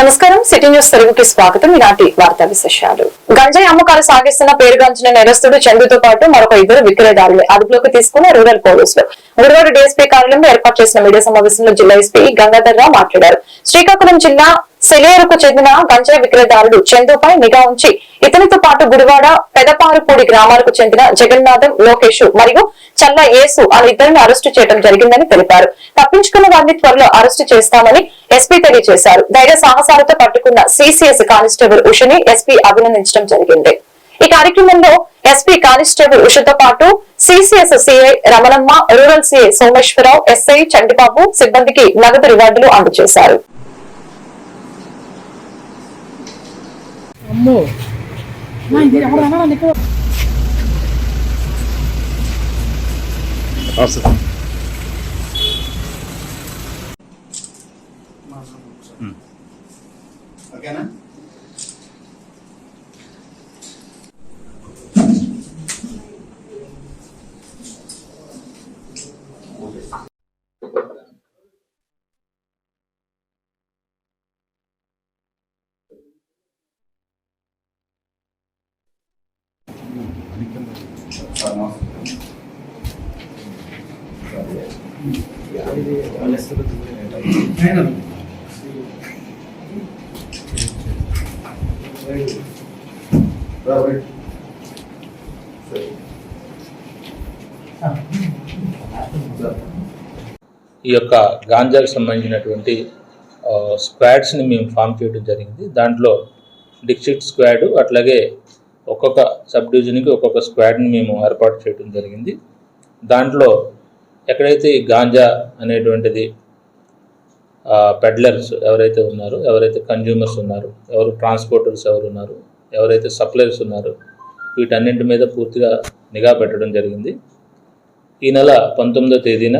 నమస్కారం. City news తెలుగుకి స్వాగతం. ఈనాటి వార్తా విశేషాలు. గంజాయి అమ్మకాలు సాగిస్తున్న పేరుగాంచిన నేరస్తుడు చందుతో పాటు మరొక ఇద్దరు విక్రయదారులు అదుపులోకి తీసుకున్న రూరల్ పోలీసులు. గురువారు డీఎస్పీ కార్యాలయంలో ఏర్పాటు చేసిన మీడియా సమావేశంలో జిల్లా ఎస్పీ గంగాధర్ రావు మాట్లాడారు. శ్రీకాకుళం జిల్లా సెలేరుకు చెందిన గంజాయి విక్రయదారుడు చందుపై నిఘా ఉంచి ఇతనితో పాటు గుడివాడ పెదపారుపూడి గ్రామాలకు చెందిన జగన్నాథం లోకేష్ మరియు చల్ల యేసు అని ఇద్దరిని అరెస్టు చేయడం జరిగిందని తెలిపారు. తప్పించుకున్న వారిని త్వరలో అరెస్టు చేస్తామని ఎస్పీ తెలియజేశారు. ధైర్య సాహసాలతో పట్టుకున్న సిసిఎస్ కానిస్టేబుల్ ఉషని ఎస్పీ అభినందించడం జరిగింది. ఈ కార్యక్రమంలో ఎస్పీ కానిస్టేబుల్ ఉషతో పాటు CCS CI Ramanamma rural CI Someswararao SI Chantibabu సిబ్బందికి నగదు రివార్డులు అందజేశారు. అమ్మో నా ఇది ఎవరు అన్నారా నీకు ఓకేనా ఈ యొక్క గాంజాకు సంబంధించినటువంటి స్క్వాడ్స్ని మేము ఫామ్ చేయడం జరిగింది. దాంట్లో డిస్ట్రిక్ట్ స్క్వాడ్ అట్లాగే ఒక్కొక్క సబ్ డివిజన్కి ఒక్కొక్క స్క్వాడ్ని మేము ఏర్పాటు చేయడం జరిగింది. దాంట్లో ఎక్కడైతే ఈ గాంజా అనేటువంటిది పెడ్లర్స్ ఎవరైతే ఉన్నారో ఎవరైతే కన్జ్యూమర్స్ ఉన్నారు ఎవరు ట్రాన్స్పోర్టర్స్ ఎవరు ఉన్నారు ఎవరైతే సప్లయర్స్ ఉన్నారు వీటన్నింటి మీద పూర్తిగా నిఘా పెట్టడం జరిగింది. ఈ నెల పంతొమ్మిదో తేదీన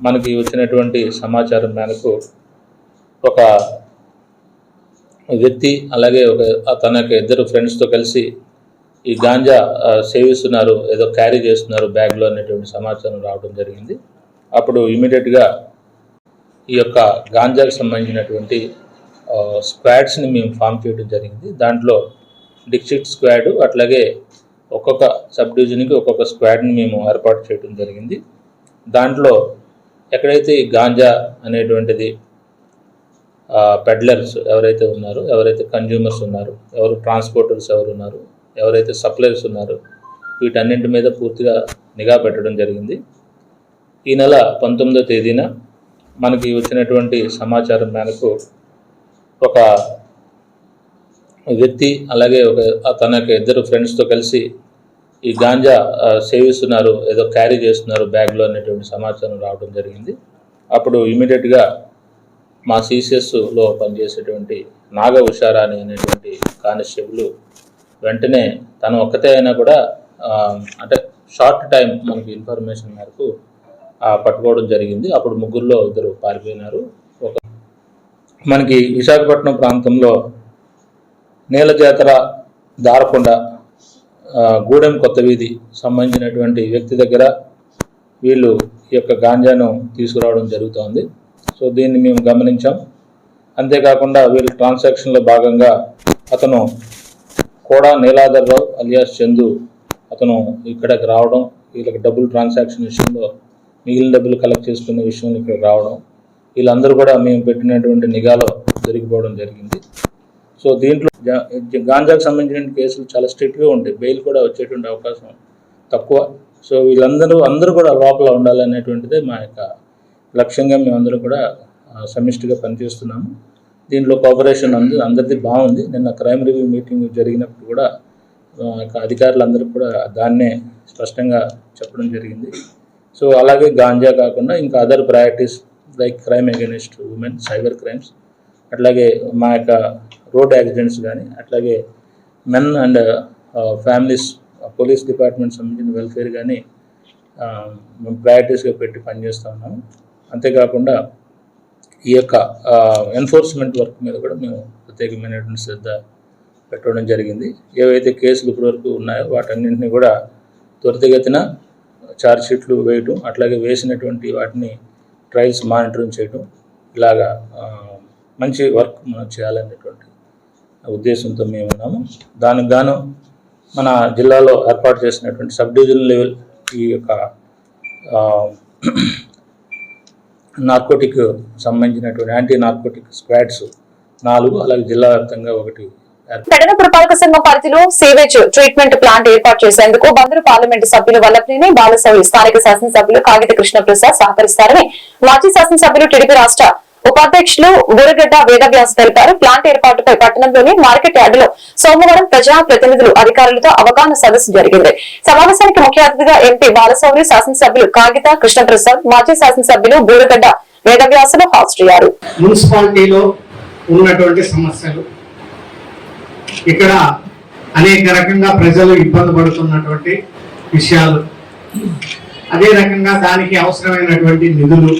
మనకి వచ్చినటువంటి సమాచారం మేరకు ఒక వ్యక్తి అలాగే ఒక తన యొక్క ఇద్దరు ఫ్రెండ్స్తో కలిసి ఈ గాంజా సేవిస్తున్నారు ఏదో క్యారీ చేస్తున్నారు బ్యాగ్లో అనేటువంటి సమాచారం రావడం జరిగింది. అప్పుడు ఇమీడియట్గా ఈ యొక్క గాంజాకు సంబంధించినటువంటి స్క్వాడ్స్ని మేము ఫామ్ చేయడం జరిగింది. దాంట్లో డిస్ట్రిక్ట్ స్క్వాడ్ అట్లాగే ఒక్కొక్క సబ్ డివిజన్కి ఒక్కొక్క స్క్వాడ్ని మేము ఏర్పాటు చేయడం జరిగింది. దాంట్లో ఎక్కడైతే ఈ గాంజా అనేటువంటిది పెడ్లర్స్ ఎవరైతే ఉన్నారో ఎవరైతే కన్జ్యూమర్స్ ఉన్నారు ఎవరు ట్రాన్స్పోర్టర్స్ ఎవరు ఉన్నారు ఎవరైతే సప్లయర్స్ ఉన్నారో వీటన్నింటి మీద పూర్తిగా నిఘా పెట్టడం జరిగింది. ఈ నెల పంతొమ్మిదో తేదీన మనకి వచ్చినటువంటి సమాచారం మేరకు ఒక వ్యక్తి అలాగే ఒక తన యొక్క ఇద్దరు ఫ్రెండ్స్తో కలిసి ఈ గాంజా సేవిస్తున్నారు ఏదో క్యారీ చేస్తున్నారు బ్యాగ్లో అనేటువంటి సమాచారం రావడం జరిగింది. అప్పుడు ఇమీడియట్గా మా సిసిఎస్లో పనిచేసేటువంటి నాగ ఉషారాణి అనేటువంటి కానిస్టేబుల్ వెంటనే తను ఒక్కతే అయినా కూడా అంటే షార్ట్ టైం మనకి ఇన్ఫర్మేషన్ మేరకు పట్టుకోవడం జరిగింది. అప్పుడు ముగ్గురులో ఇద్దరు పారిపోయినారు. ఒక మనకి విశాఖపట్నం ప్రాంతంలో నీల జాతర దారకొండ గూడెం కొత్త వీధి సంబంధించినటువంటి వ్యక్తి దగ్గర వీళ్ళు ఈ యొక్క గాంజాను తీసుకురావడం జరుగుతోంది. సో దీన్ని మేము గమనించాం. అంతేకాకుండా వీళ్ళ ట్రాన్సాక్షన్లో భాగంగా అతను కూడా నీలాధర్రావు అలియాస్ చందు అతను ఇక్కడికి రావడం వీళ్ళకి డబ్బులు ట్రాన్సాక్షన్ విషయంలో మిగిలిన డబ్బులు కలెక్ట్ చేసుకునే విషయంలో ఇక్కడికి రావడం వీళ్ళందరూ కూడా మేము పెట్టినటువంటి నిఘాలో దొరికిపోవడం జరిగింది. సో దీంట్లో గాంజాకు సంబంధించిన కేసులు చాలా స్ట్రిక్ట్గా ఉంటాయి. బెయిల్ కూడా వచ్చేటువంటి అవకాశం తక్కువ. సో వీళ్ళందరూ అందరూ కూడా లోపల ఉండాలనేటువంటిదే మా యొక్క లక్ష్యంగా మేమందరం కూడా సమిష్టిగా పనిచేస్తున్నాము. దీంట్లో కోఆపరేషన్ అంది అందరిది బాగుంది. నిన్న క్రైమ్ రివ్యూ మీటింగ్ జరిగినప్పుడు కూడా అధికారులందరూ కూడా దాన్నే స్పష్టంగా చెప్పడం జరిగింది. సో అలాగే గాంజా కాకుండా ఇంకా other priorities like crime against women cyber crimes అట్లాగే మా యొక్క రోడ్ యాక్సిడెంట్స్ కానీ అట్లాగే men and families police department సంబంధించిన వెల్ఫేర్ కానీ మేము ప్రయారిటీస్గా పెట్టి పనిచేస్తూ ఉన్నాము. అంతేకాకుండా ఈ యొక్క ఎన్ఫోర్స్మెంట్ వర్క్ మీద కూడా మేము ప్రత్యేకమైనటువంటి శ్రద్ధ పెట్టడం జరిగింది. ఏవైతే కేసులు ఇప్పటివరకు ఉన్నాయో వాటన్నింటినీ కూడా త్వరితగతిన ఛార్జ్ షీట్లు వేయటం అట్లాగే వేసినటువంటి వాటిని ట్రయల్స్ మానిటరింగ్ చేయటం ఇలాగా మంచి వర్క్ మనం చేయాలనేటువంటి ఉద్దేశంతో మేము ఉన్నాము. దానికి గాను మన జిల్లాలో ఏర్పాటు చేసినటువంటి సబ్ డివిజన్ లెవెల్ ఈ యొక్క నార్కోటిక్ సంబంధించినటువంటి యాంటీ నార్కోటిక్ స్క్వాడ్స్ నాలుగు అలాగే జిల్లా వ్యాప్తంగా ఒకటి. ఏర్పాటు పురపాలక సంఘం పరిధిలో సేవేజ్ ట్రీట్మెంట్ ప్లాంట్ ఏర్పాటు చేసేందుకు బందరు పార్లమెంటు సభ్యులు వల్లభనేని బాలసౌరి స్థానిక శాసనసభ్యులు కాగిత కృష్ణప్రసాద్ సహకరిస్తారని మాజీ శాసనసభ్యులు టీడీపీ రాష్ట్ర ఉపాధ్యక్షులు బూరగడ్డ వేదవ్యాస తెలిపారు. ప్లాంట్ ఏర్పాటుపై పట్టణంలోని మార్కెట్ యార్డులో సోమవారం ప్రజా ప్రతినిధులు అధికారులతో అవగాహన సదస్సు జరిగింది. సమావేశానికి ముఖ్య అతిథిగా ఎంపీ బాలసౌరి శాసనసభ్యులు కాగిత కృష్ణప్రసాద్ మాజీ శాసనసభ్యులు బూరగడ్డ వేదవ్యాసులు హాజరయ్యారు. మున్సిపాలిటీలో ఉన్నటువంటి సమస్యలు ఇక్కడ అనేక రకంగా ప్రజలు ఇబ్బంది పడుతున్నటువంటి విషయాలు అదే రకంగా దానికి అవసరమైనటువంటి నిధులు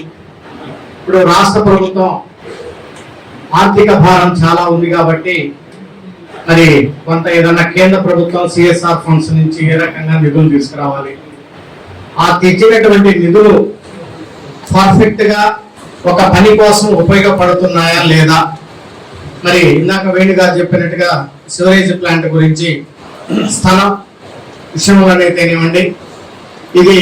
ఇప్పుడు రాష్ట్ర ప్రభుత్వం ఆర్థిక భారం చాలా ఉంది కాబట్టి మరి కొంత ఏదైనా కేంద్ర ప్రభుత్వం సిఎస్ఆర్ ఫండ్స్ నుంచి ఏ రకంగా నిధులు తీసుకురావాలి? ఆ తెచ్చినటువంటి నిధులు పర్ఫెక్ట్గా ఒక పని కోసం ఉపయోగపడుతున్నాయా లేదా? మరి ఇందాక వేణుగా చెప్పినట్టుగా సివరేజ్ ప్లాంట్ గురించి స్థలం విషయంలోనైతేనేమండి ఇది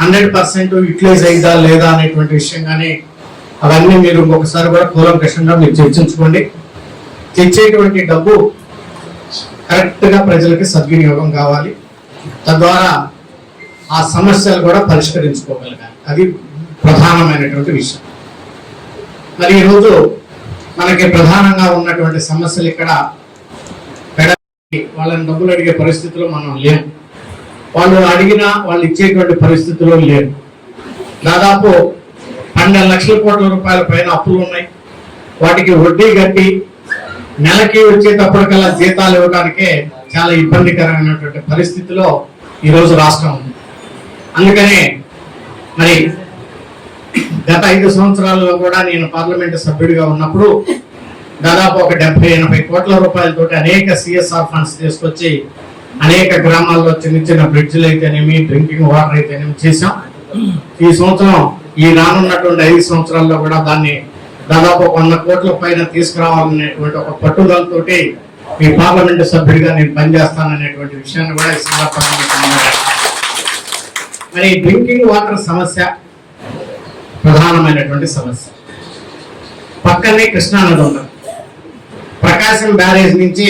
హండ్రెడ్ పర్సెంట్ యూటిలైజ్ అయిందా లేదా అనేటువంటి విషయం కానీ అవన్నీ మీరు ఇంకొకసారి కూడా కూలంకషంగా మీరు చర్చించుకోండి. తెచ్చేటువంటి డబ్బు కరెక్ట్గా ప్రజలకి సద్వినియోగం కావాలి. తద్వారా ఆ సమస్యలు కూడా పరిష్కరించుకోగలగాలి. అది ప్రధానమైనటువంటి విషయం. మరి ఈరోజు మనకి ప్రధానంగా ఉన్నటువంటి సమస్యలు ఇక్కడ వాళ్ళని డబ్బులు అడిగే పరిస్థితిలో మనం లేము. వాళ్ళు అడిగినా వాళ్ళు ఇచ్చేటువంటి పరిస్థితిలో లేరు. దాదాపు పన్నెండు లక్షల కోట్ల రూపాయల పైన అప్పులు ఉన్నాయి. వాటికి వడ్డీ కట్టి నెలకి వచ్చేటప్పటికల్లా జీతాలు ఇవ్వడానికే చాలా ఇబ్బందికరమైనటువంటి పరిస్థితిలో ఈరోజు రాష్ట్రం ఉంది. అందుకనే మరి గత ఐదు సంవత్సరాల్లో కూడా నేను పార్లమెంట్ సభ్యుడిగా ఉన్నప్పుడు దాదాపు ఒక డెబ్బై ఎనభై కోట్ల రూపాయలతోటి అనేక సిఎస్ఆర్ ఫండ్స్ తీసుకొచ్చి అనేక గ్రామాల్లో చిన్న చిన్న బ్రిడ్జ్లు అయితేనేమి డ్రింకింగ్ వాటర్ అయితేనేమి చేశాం. ఈ సంవత్సరం ఈ రానున్నటువంటి ఐదు సంవత్సరాల్లో కూడా దాన్ని దాదాపు వంద కోట్ల పైన తీసుకురావాలనేటువంటి ఒక పట్టుదలతోటి ఈ పార్లమెంటు సభ్యుడిగా నేను పనిచేస్తాననేటువంటి విషయాన్ని కూడా ఈ సందర్భంగా మరి డ్రింకింగ్ వాటర్ సమస్య ప్రధానమైనటువంటి సమస్య. పక్కనే కృష్ణానది ఉంది. ప్రకాశం బ్యారేజ్ నుంచి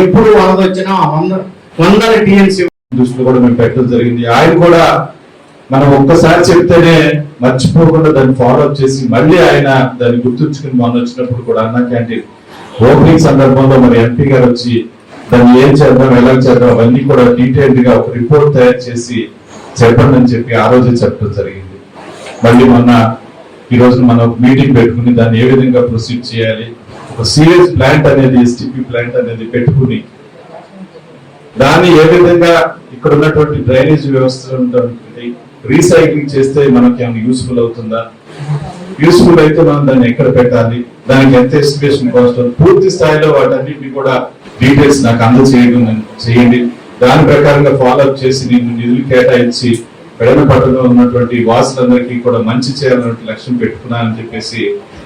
ఎప్పుడు వరద వచ్చినా వంద వందల టీఎంసీ దృష్టిలో కూడా మేము పెట్టడం జరిగింది. ఆయన కూడా మనం ఒక్కసారి చెప్తేనే మర్చిపోకుండా దాన్ని ఫాలో అప్ చేసి మళ్ళీ ఆయన దాన్ని గుర్తుంచుకుని మొన్న వచ్చినప్పుడు కూడా అన్న క్యాంటీన్ ఓపెనింగ్ సందర్భంలో మన ఎంపీ గారు వచ్చి దాన్ని ఏం చేద్దాం ఎలా చేద్దాం అవన్నీ కూడా డీటెయిల్డ్గా ఒక రిపోర్ట్ తయారు చేసి చెప్పండి అని చెప్పి ఆ రోజే చెప్పడం జరిగింది. మళ్ళీ మొన్న ఈ రోజు మనం మీటింగ్ పెట్టుకుని దాన్ని ఏ విధంగా ప్రొసీడ్ చేయాలి ఒక సీరియస్ ప్లాంట్ అనేది ఎస్టీపీ ప్లాంట్ అనేది పెట్టుకుని దాన్ని ఏ విధంగా ఇక్కడ ఉన్నటువంటి డ్రైనేజ్ వ్యవస్థ ఉంటుంది రీసైక్లింగ్ చేస్తే మనకి ఏమైనా యూస్ఫుల్ అవుతుందా? యూస్ఫుల్ అయితే మనం దాన్ని ఎక్కడ పెట్టాలి? దానికి ఎంత ఎస్టిమేషన్ కాస్ట్ పూర్తి స్థాయిలో వాటన్నిటిని కూడా డీటెయిల్స్ నాకు అందజేయడం చేయండి. దాని ప్రకారంగా ఫాలో అప్ చేసి నేను నిధులు కేటాయించి పెడన పట్టణంలో ఉన్నటువంటి వాసులందరికీ కూడా మంచి చేయాలన్నటువంటి లక్ష్యం పెట్టుకున్నానని చెప్పేసి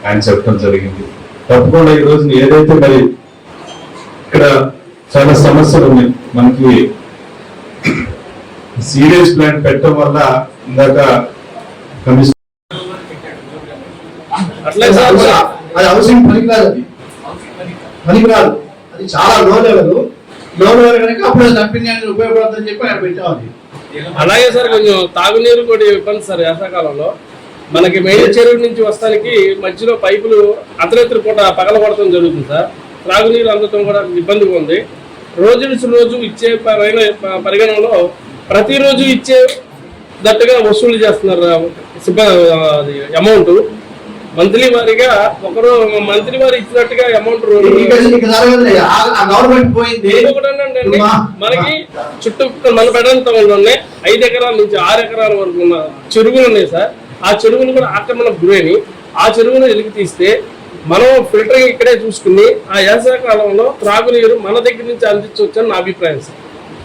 ఆయన చెప్పడం జరిగింది. తప్పకుండా ఈ రోజు ఏదైతే మరి ఇక్కడ చాలా సమస్యలు ఉన్నాయి మనకి సీరియస్ ప్లాంట్ పెట్టడం వల్ల ఇందాక కమిషన్ అది హౌసింగ్ పనికిరాదు అది పనికిరాదు అది. చాలా లో లెవెల్. లో లెవెల్ కనుక అప్పుడు కంపెనీ ఉపయోగపడుతుందని చెప్పి ఆయన పెట్టాం అది అలాగే సార్ కొంచెం తాగునీరు కూడా ఇబ్బంది సార్ వేసవకాలంలో మనకి మెయిన్ చెరువు నుంచి వస్తానికి మధ్యలో పైపులు అర్ధరాత్రి పూట పగలగొడటం జరుగుతుంది సార్. త్రాగునీరు అందటం కూడా ఇబ్బందిగా ఉంది. రోజు నుంచి రోజు ఇచ్చే పరిగణనలో ప్రతిరోజు ఇచ్చే దట్టుగా వసూలు చేస్తున్నారు అమౌంట్. మంత్లీ వారీగా ఒకరు మంత్లీ వారి ఇచ్చినట్టుగా అమౌంట్ మనకి చుట్టూ మన పెడంతంలోనే ఐదు ఎకరాల నుంచి ఆరు ఎకరాల వరకు ఉన్న చెరువులు ఉన్నాయి సార్. ఆ చెరువులు కూడా ఆక్రమణకు గురైన ఆ చెరువును వెలికి తీస్తే మనం ఫిల్టరింగ్ ఇక్కడే చూసుకుని ఆ వేసవికాలంలో త్రాగునీరు మన దగ్గర నుంచి అందించవచ్చు అని నా అభిప్రాయం సార్.